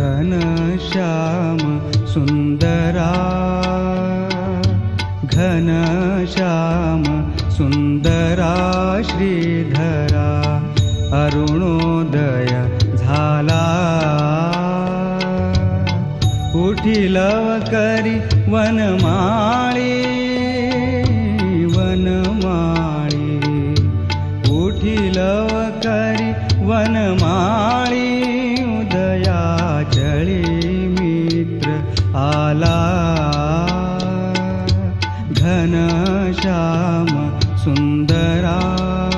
घन श्याम सुन्दरा घन श्याम सुन्दरा श्रीधरा। अरुणोदय झाला। उठिल करी वनमाळी वनमाळी। उठिल करी वनमाळी। आला. घनश्याम सुन्दरा